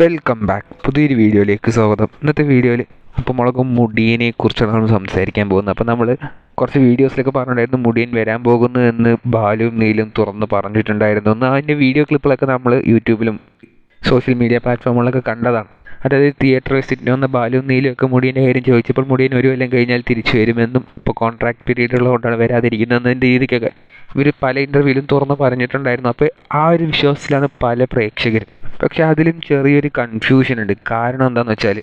Welcome back പുതിയൊരു വീഡിയോയിലേക്ക് സ്വാഗതം. ഇന്നത്തെ വീഡിയോയിൽ ഉപ്പുമുളകും മുടിയനെ കുറിച്ചാണ് നമ്മൾ സംസാരിക്കാൻ പോകുന്നത്. അപ്പോൾ നമ്മൾ കുറച്ച് വീഡിയോസിലൊക്കെ പറഞ്ഞിട്ടുണ്ടായിരുന്നു മുടിയൻ വരാൻ പോകുന്നു എന്ന് ബാലും നീലും തുറന്ന് പറഞ്ഞിട്ടുണ്ടായിരുന്നു. എന്ന് അതിന്റെ വീഡിയോ ക്ലിപ്പുകളൊക്കെ നമ്മൾ യൂട്യൂബിലും സോഷ്യൽ മീഡിയ പ്ലാറ്റ്ഫോമുകളിലൊക്കെ കണ്ടതാണ്. അതായത് തിയേറ്റർ വിസിറ്റിന് വന്ന ബാലും നീലും ഒക്കെ മുടിയന്റെ കാര്യം ചോദിച്ചപ്പോൾ മുടിയൻ ഒരു കൊല്ലം കഴിഞ്ഞാൽ തിരിച്ചു വരുമെന്നും ഇപ്പോൾ കോൺട്രാക്ട് പീരീഡ് ഉള്ളതുകൊണ്ടാണ് വരാതിരിക്കുന്നതെന്ന രീതിക്കൊക്കെ ഇവർ പല ഇന്റർവ്യൂവിലും തുറന്ന് പറഞ്ഞിട്ടുണ്ടായിരുന്നു. അപ്പോൾ ആ ഒരു വിശ്വാസത്തിലാണ് പല പ്രേക്ഷകരും പക്ഷെ അതിലും ചെറിയൊരു കൺഫ്യൂഷൻ ഉണ്ട്. കാരണം എന്താണെന്ന് വെച്ചാൽ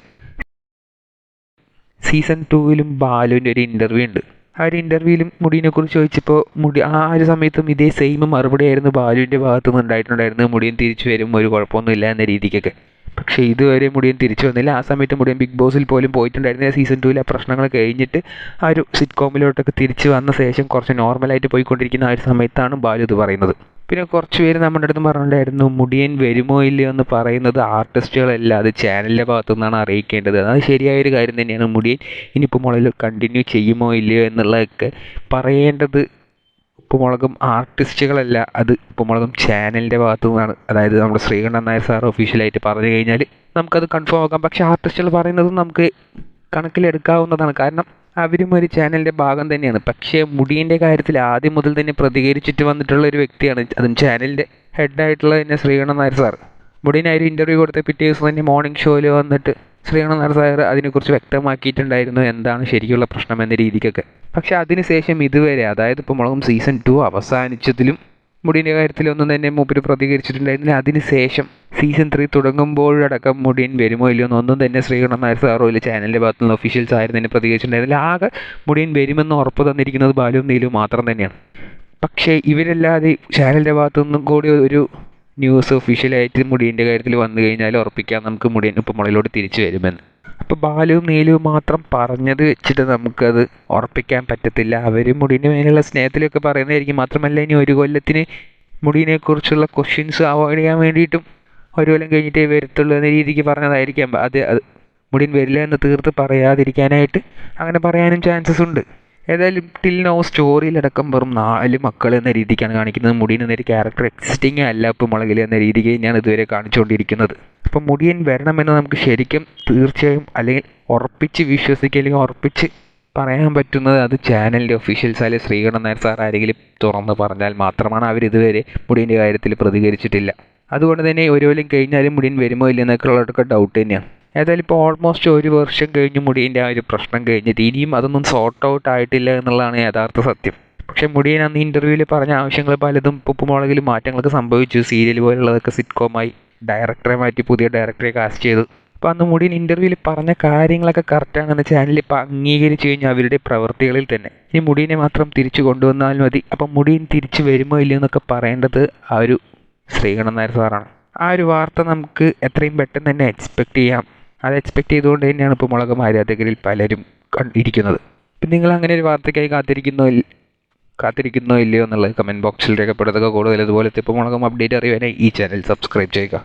സീസൺ ടൂവിലും ബാലുവിന്റെ ഒരു ഇന്റർവ്യൂ ഉണ്ട്. ആ ഒരു ഇന്റർവ്യൂവിലും മുടിനെ കുറിച്ച് ചോദിച്ചപ്പോൾ മുടി ആ ഒരു സമയത്തും ഇതേ സെയിം മറുപടി ആയിരുന്നു ബാലുവിന്റെ ഭാഗത്തു നിന്ന് ഉണ്ടായിട്ടുണ്ടായിരുന്നു മുടിയൻ തിരിച്ചു വരും ഒരു കുഴപ്പമൊന്നുമില്ല എന്ന രീതിക്കൊക്കെ. പക്ഷേ ഇതുവരെ മുടിയൻ തിരിച്ചു വന്നില്ല. ആ സമയത്ത് മുടിയൻ ബിഗ് ബോസിൽ പോലും പോയിട്ടുണ്ടായിരുന്നില്ല. സീസൺ ടൂവിൽ ആ പ്രശ്നങ്ങൾ കഴിഞ്ഞിട്ട് ആ ഒരു സിറ്റ്കോമിലോട്ടൊക്കെ തിരിച്ചു വന്ന ശേഷം കുറച്ച് നോർമലായിട്ട് പോയിക്കൊണ്ടിരിക്കുന്ന ആ ഒരു സമയത്താണ് ബാലു ഇത് പറയുന്നത്. പിന്നെ കുറച്ച് പേര് നമ്മുടെ അടുത്ത് പറഞ്ഞിട്ടുണ്ടായിരുന്നു മുടിയൻ വരുമോ ഇല്ലയോ എന്ന് പറയുന്നത് ആർട്ടിസ്റ്റുകളല്ല അത് ചാനലിന്റെ ഭാഗത്തു നിന്നാണ് അറിയിക്കേണ്ടത്. അത് ശരിയായൊരു കാര്യം തന്നെയാണ്. മുടിയൻ ഇനിയിപ്പോൾ മുളകിൽ കണ്ടിന്യൂ ചെയ്യുമോ ഇല്ലയോ എന്നുള്ളതൊക്കെ പറയേണ്ടത് ഉപ്പുമുളകും ആർട്ടിസ്റ്റുകളല്ല. അത് ഉപ്പുമുളകും ചാനലിന്റെ ഭാഗത്തു നിന്നാണ് അതായത് നമ്മുടെ ശ്രീകണ്ഠൻ നായർ സാർ ഒഫീഷ്യലായിട്ട് പറഞ്ഞു കഴിഞ്ഞാൽ നമുക്കത് കൺഫേം ആക്കാം. പക്ഷേ ആർട്ടിസ്റ്റുകൾ പറയുന്നത് നമുക്ക് കണക്കിലെടുക്കാവുന്നതാണ്. കാരണം അവരും ഒരു ചാനലിന്റെ ഭാഗം തന്നെയാണ്. പക്ഷേ മുടിയന്റെ കാര്യത്തിൽ ആദ്യം മുതൽ തന്നെ പ്രതികരിച്ചിട്ട് വന്നിട്ടുള്ള ഒരു വ്യക്തിയാണ്. അതും ചാനലിന്റെ ഹെഡായിട്ടുള്ള തന്നെ ശ്രീകണ്ഠൻ നായർ സാർ ഒരു ഇന്റർവ്യൂ കൊടുത്ത പിറ്റേ ദിവസം തന്നെ മോർണിംഗ് ഷോയിൽ വന്നിട്ട് ശ്രീകണ്ഠൻ നായർ സാർ അതിനെക്കുറിച്ച് വ്യക്തമാക്കിയിട്ടുണ്ടായിരുന്നു എന്താണ് ശരിക്കുള്ള പ്രശ്നം എന്ന രീതിക്കൊക്കെ. പക്ഷേ അതിനുശേഷം ഇതുവരെ അതായത് ഇപ്പോൾ മുളകും സീസൺ ടു അവസാനിച്ചതിലും മുടിയന്റെ കാര്യത്തിലൊന്നും തന്നെ മൂപ്പര് പ്രതികരിച്ചിട്ടുണ്ടായിരുന്നില്ല അതിനുശേഷം സീസൺ ത്രീ തുടങ്ങുമ്പോഴടക്കം മുടിയൻ വരുമോ ഇല്ലയോ എന്നൊന്നും തന്നെ ശ്രീകണ്ഠൻ നായർ സാറോ ഇല്ല ചാനലിന്റെ ഭാഗത്തു നിന്ന് ഒഫീഷ്യൽസ് ആയിരുന്നു തന്നെ പ്രതികരിച്ചിട്ടുണ്ടായിരുന്നില്ല. ആകെ മുടിയൻ വരുമെന്ന് ഉറപ്പ് തന്നിരിക്കുന്നത് ബാലും നീലും മാത്രം തന്നെയാണ്. പക്ഷേ ഇവരല്ലാതെ ചാനലിന്റെ ഭാഗത്തു നിന്നും കൂടി ഒരു ന്യൂസ് ഒഫീഷ്യലായിട്ട് മുടിയന്റെ കാര്യത്തിൽ വന്നു കഴിഞ്ഞാൽ ഉറപ്പിക്കാം. നമുക്ക് മുടിയൻ ഇപ്പം മുളയിലോട്ട് തിരിച്ചു വരുമെന്ന്. അപ്പോൾ ബാലുവും നീലുവും മാത്രം പറഞ്ഞത് വെച്ചിട്ട് നമുക്കത് ഉറപ്പിക്കാൻ പറ്റത്തില്ല. അവർ മുടിന് മേലുള്ള സ്നേഹത്തിലൊക്കെ പറയുന്നതായിരിക്കും. മാത്രമല്ല ഇനി ഒരു കൊല്ലത്തിന് മുടിനെക്കുറിച്ചുള്ള ക്വസ്റ്റ്യൻസ് അവോയ്ഡ് ചെയ്യാൻ വേണ്ടിയിട്ടും ഒരു കൊല്ലം കഴിഞ്ഞിട്ടേ വരത്തുള്ളൂ എന്ന രീതിക്ക് പറഞ്ഞതായിരിക്കാം. അത് മുടിൻ വരില്ല എന്ന് തീർത്ത് പറയാതിരിക്കാനായിട്ട് അങ്ങനെ പറയാനും ചാൻസസ് ഉണ്ട്. ഏതായാലും ടിൽ നോ സ്റ്റോറിയിലടക്കം വെറും നാല് മക്കൾ എന്ന രീതിക്കാണ് കാണിക്കുന്നത്. മുടിയൻ എന്നൊരു ക്യാരക്ടർ എക്സിസ്റ്റിംഗ് അല്ല. ഇപ്പോൾ മുളകിൽ എന്ന രീതിക്ക് ഞാൻ ഇതുവരെ കാണിച്ചുകൊണ്ടിരിക്കുന്നത് അപ്പം മുടിയൻ വരണമെന്ന് നമുക്ക് ശരിക്കും തീർച്ചയായും അല്ലെങ്കിൽ ഉറപ്പിച്ച് വിശ്വസിക്കുക അല്ലെങ്കിൽ ഉറപ്പിച്ച് പറയാൻ പറ്റുന്നത് അത് ചാനലിന്റെ ഒഫീഷ്യൽസ് അല്ലെങ്കിൽ ശ്രീകണ്ഠൻ നായർ സാർ ആരെങ്കിലും തുറന്ന് പറഞ്ഞാൽ മാത്രമാണ് അവർ ഇതുവരെ മുടിയന്റെ കാര്യത്തിൽ പ്രതികരിച്ചിട്ടില്ല. അതുകൊണ്ട് തന്നെ ഒരു കൊല്ലം കഴിഞ്ഞാലും മുടിയൻ വരുമോ ഇല്ലെന്നൊക്കെ ഉള്ളതൊക്കെ ഡൗട്ട് തന്നെയാണ്. ഏതായാലും ഇപ്പോൾ ഓൾമോസ്റ്റ് ഒരു വർഷം കഴിഞ്ഞ് മുടീന്റെ ആ ഒരു പ്രശ്നം കഴിഞ്ഞിട്ട് ഇനിയും അതൊന്നും സോർട്ട് ഔട്ട് ആയിട്ടില്ല എന്നുള്ളതാണ് യഥാർത്ഥ സത്യം. പക്ഷെ മുടിയൻ അന്ന് ഇന്റർവ്യൂവിൽ പറഞ്ഞ ആവശ്യങ്ങൾ പലതും ഉപ്പുമുളകിൽ മാറ്റങ്ങളൊക്കെ സംഭവിച്ചു. സീരിയൽ പോലുള്ളതൊക്കെ സിറ്റ്കോമായി ഡയറക്ടറെ മാറ്റി പുതിയ ഡയറക്ടറെ കാസ്റ്റ് ചെയ്തു. അപ്പോൾ അന്ന് മുടിയൻ ഇന്റർവ്യൂവിൽ പറഞ്ഞ കാര്യങ്ങളൊക്കെ കറക്റ്റാണെന്ന് ചാനൽ ഇപ്പോൾ അംഗീകരിച്ചു കഴിഞ്ഞാൽ അവരുടെ പ്രവൃത്തികളിൽ തന്നെ. ഇനി മുടിയനെ മാത്രം തിരിച്ചു കൊണ്ടുവന്നാൽ മതി. അപ്പം മുടിയൻ തിരിച്ചു വരുമോ ഇല്ലയോ എന്നൊക്കെ പറയേണ്ടത് ആ ഒരു ശ്രീകണ്ഠൻ നായർ സാറാണ്. ആ ഒരു വാർത്ത നമുക്ക് എത്രയും പെട്ടെന്ന് തന്നെ എക്സ്പെക്റ്റ് ചെയ്യാം. അത് എക്സ്പെക്ട് ചെയ്തുകൊണ്ട് തന്നെയാണ് ഇപ്പോൾ മുളക് ആരാധകരിൽ പലരും ഇരിക്കുന്നത്. ഇപ്പം നിങ്ങൾ അങ്ങനെ ഒരു വാർത്തയ്ക്കായി കാത്തിരിക്കുന്നോ കാത്തിരിക്കുന്നോ ഇല്ലയോ എന്നുള്ളത് കമന്റ് ബോക്സിൽ രേഖപ്പെടുത്തുക. കൂടുതൽ ഇതുപോലത്തെ ഇപ്പോൾ മുളകം അപ്ഡേറ്റ് അറിയാനായി ഈ ചാനൽ സബ്സ്ക്രൈബ് ചെയ്യുക.